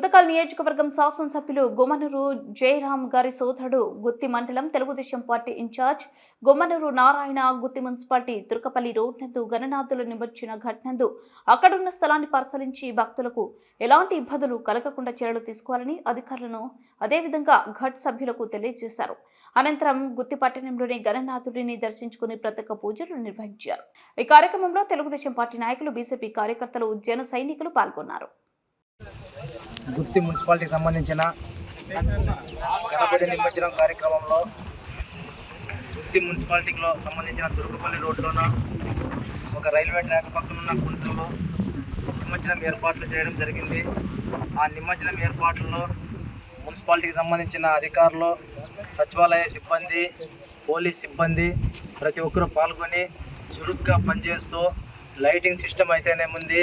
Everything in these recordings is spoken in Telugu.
గుంతకల్ నియోజకవర్గం శాసనసభ్యులు గుమ్మనూరు జయరాం గారి సోదరుడు గుత్తి మండలం Telugu Desam party in charge Gummanuru Narayana Gutti municipality Turkapalli road నందు గణనాథులు నిమజ్జన ఘటనందు అక్కడున్న స్థలాన్ని పరిశీలించి భక్తులకు ఎలాంటి ఇబ్బందులు కలగకుండా చర్యలు తీసుకోవాలని అధికారులను అదేవిధంగా ఘట్ సభ్యులకు తెలియజేశారు. అనంతరం గుత్తి పట్టణంలోని గణనాథుడిని దర్శించుకుని ప్రత్యేక పూజలు నిర్వహించారు. ఈ కార్యక్రమంలో తెలుగుదేశం పార్టీ నాయకులు బీజేపీ కార్యకర్తలు జన సైనికులు పాల్గొన్నారు. గుత్తి మున్సిపాలిటీకి సంబంధించిన గణపతి నిమజ్జనం కార్యక్రమంలో గుత్తి మున్సిపాలిటీలో సంబంధించిన తురుకుపల్లి రోడ్లోన ఒక రైల్వే ట్రాక్ పక్కన ఉన్న గుంతలో నిమజ్జనం ఏర్పాట్లు చేయడం జరిగింది. ఆ నిమజ్జనం ఏర్పాట్లలో మున్సిపాలిటీకి సంబంధించిన అధికారులు సచివాలయ సిబ్బంది పోలీస్ సిబ్బంది ప్రతి ఒక్కరూ పాల్గొని చురుగ్గా పనిచేస్తూ లైటింగ్ సిస్టమ్ అయితేనేముంది.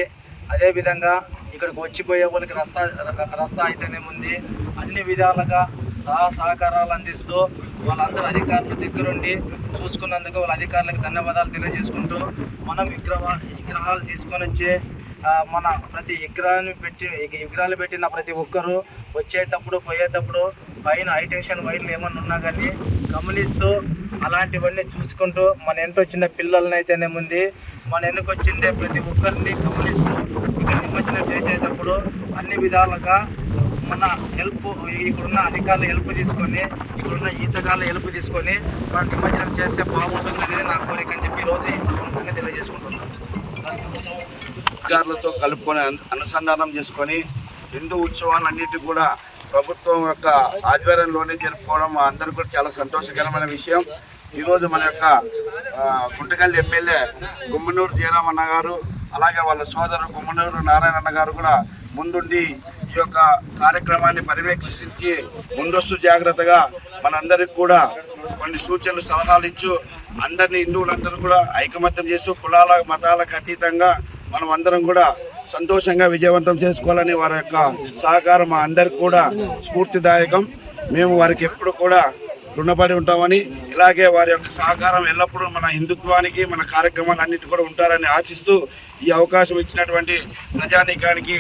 అదేవిధంగా ఇక్కడికి వచ్చిపోయే వాళ్ళకి రస్తా రస్తా అయితేనేముంది అన్ని విధాలుగా సహా సహకారాలు అందిస్తూ వాళ్ళందరూ అధికారుల దగ్గరుండి చూసుకున్నందుకు వాళ్ళ అధికారులకు ధన్యవాదాలు తెలియజేసుకుంటూ మనం విగ్రహ విగ్రహాలు తీసుకొని వచ్చే మన ప్రతి విగ్రహాన్ని పెట్టి విగ్రహాలు పెట్టిన ప్రతి ఒక్కరూ వచ్చేటప్పుడు పోయేటప్పుడు పైన హైటెన్షన్ వైర్లు ఏమన్నా ఉన్నా కానీ గమనిస్తూ అలాంటివన్నీ చూసుకుంటూ మన వెంట వచ్చిన పిల్లల్ని అయితేనేముంది మన వెనుక వచ్చిండే ప్రతి ఒక్కరిని గమనిస్తూ ఇక్కడ అన్ని విధాలుగా మన హెల్ప్ ఇక్కడున్న అధికారులు హెల్ప్ తీసుకొని ఇక్కడున్న ఈతగాళ్ళ హెల్ప్ తీసుకొని మన నిమజ్జనం చేస్తే బాగుంటుందనేది నా కోరిక అని చెప్పి ఈరోజు ఈ సందర్భంగా తెలియజేసుకుంటున్నాను అధికారులతో కలుపుకొని అనుసంధానం చేసుకొని హిందూ ఉత్సవాలన్నిటి కూడా ప్రభుత్వం యొక్క ఆధ్వర్యంలోనే జరుపుకోవడం మా కూడా చాలా సంతోషకరమైన విషయం. ఈరోజు మన యొక్క గుంటకల్లి ఎమ్మెల్యే గుమ్మనూరు జయరామన్న గారు అలాగే వాళ్ళ సోదరు గుమ్మనూరు నారాయణ గారు కూడా ముందుండి ఈ యొక్క కార్యక్రమాన్ని పర్యవేక్షించి ముందస్తు జాగ్రత్తగా మనందరికి కూడా కొన్ని సూచనలు సలహాలు ఇచ్చు అందరినీ హిందువులందరూ కూడా ఐకమత్యం చేస్తూ కులాల మతాలకు అతీతంగా మనం అందరం కూడా సంతోషంగా విజయవంతం చేసుకోవాలని వారి యొక్క సహకారం మా అందరికి కూడా స్ఫూర్తిదాయకం. మేము వారికి ఎప్పుడు కూడా రుణపడి ఉంటామని ఇలాగే వారి యొక్క సహకారం ఎల్లప్పుడూ మన హిందుత్వానికి మన కార్యక్రమాలు అన్నిటి కూడా ఉంటారని ఆశిస్తూ ఈ అవకాశం ఇచ్చినటువంటి ప్రజానీకానికి